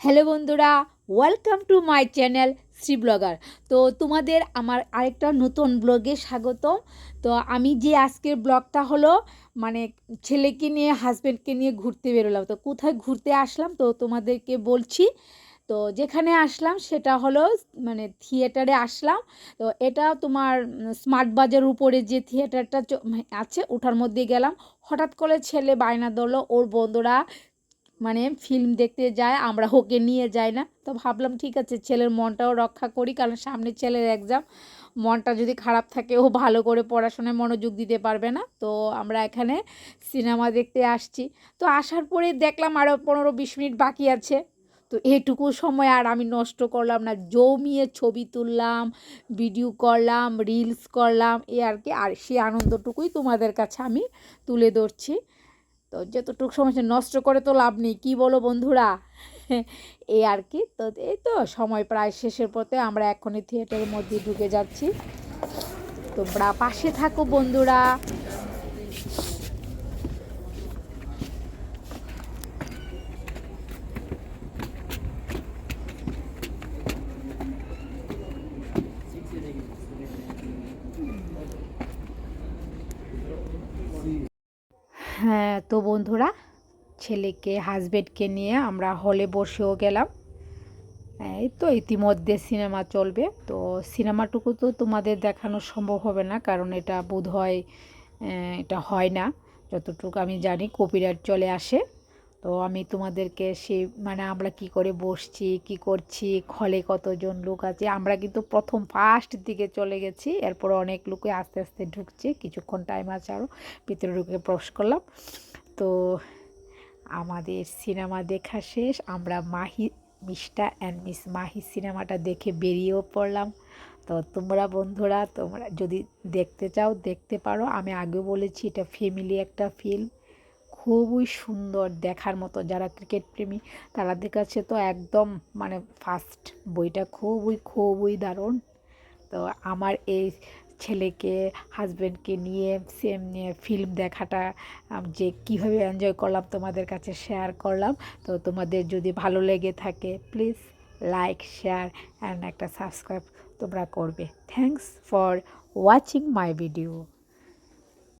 Hello বন্ধুরা welcome to my channel Shri blogger তো তোমাদের আমার আরেকটা নতুন ব্লগে স্বাগত তো আমি যে আজকের ব্লগটা হলো মানে ছেলেকে নিয়ে হাজব্যান্ডকে নিয়ে ঘুরতে বেরোলাম। তো কোথায় ঘুরতে আসলাম, তো তোমাদেরকে বলছি, তো যেখানে আসলাম সেটা হলো মানে থিয়েটারে আসলাম। তো এটা তোমার স্মার্ট বাজার উপরে যে থিয়েটারটা আছে, ওঠার মধ্যে গেলাম। হঠাৎ করে ছেলে বায়না ধরলো, ওর বন্ধুরা মানে ফিল্ম দেখতে যায়, আমরা ওকে নিয়ে যাই না। তো ভাবলাম, ঠিক আছে, ছেলের মনটাও রক্ষা করি, কারণ সামনে ছেলের এক্সাম মনটা যদি খারাপ থাকে, ও ভালো করে পড়াশোনায় মনোযোগ দিতে পারবে না। তো আমরা এখানে সিনেমা দেখতে আসছি। তো আসার পরে দেখলাম আরও পনেরো বিশ মিনিট বাকি আছে। তো এটুকু সময় আর আমি নষ্ট করলাম না। জমিয়ে ছবি তুললাম ভিডিও করলাম রিলস করলাম, এ আর কি। আর সেই আনন্দটুকুই তোমাদের কাছে আমি তুলে ধরছি। তো যতটুকু সময় সে নষ্ট করে তো লাভ নেই, কী বলো বন্ধুরা? এই আর কি, তো এই তো সময় প্রায় শেষের পথে আমরা এখনই থিয়েটারের মধ্যে ঢুকে যাচ্ছি। তোমরা পাশে থাকো বন্ধুরা। হ্যাঁ তো বন্ধুরা, ছেলেকে হাজবেন্ডকে নিয়ে আমরা হলে বসেও গেলাম। এই তো ইতিমধ্যে সিনেমা চলবে। তো সিনেমাটুকু তো তোমাদের দেখানো সম্ভব হবে না, কারণ এটা বোধ হয় এটা হয় না। যতটুকু আমি জানি কপিরাইট চলে আসে। তো আমি তোমাদেরকে সে মানে আমরা কি করে বসছি, কি করছি, খলে কতজন লোক আছে, আমরা কিন্তু প্রথম ফার্স্ট দিকে চলে গেছি, এরপর অনেক লোকে আস্তে আস্তে ঢুকছে, কিছুক্ষণ টাইম আছে আরও ভিতরে ঢুকে প্রবেশ করলাম। তো আমাদের সিনেমা দেখা শেষ, আমরা Mahi, mister and miss Mahi সিনেমাটা দেখে বেরিয়েও পড়লাম। তো তোমরা বন্ধুরা, তোমরা যদি দেখতে চাও, দেখতে পারো। আমি আগেও বলেছি, এটা ফ্যামিলি একটা ফিল্ম খুবই সুন্দর দেখার মতো যারা ক্রিকেট প্রেমী, তাদের কাছে তো একদম মানে ফার্স্ট বইটা খুবই খুবই দারুণ। তো আমার এই ছেলেকে হাজব্যান্ডকে নিয়ে সেম ফিল্ম দেখাটা যে কীভাবে এনজয় করলাম, তোমাদের কাছে শেয়ার করলাম। তো তোমাদের যদি ভালো লেগে থাকে প্লিজ লাইক শেয়ার অ্যান্ড একটা সাবস্ক্রাইব তোমরা করবে। Thanks for watching my video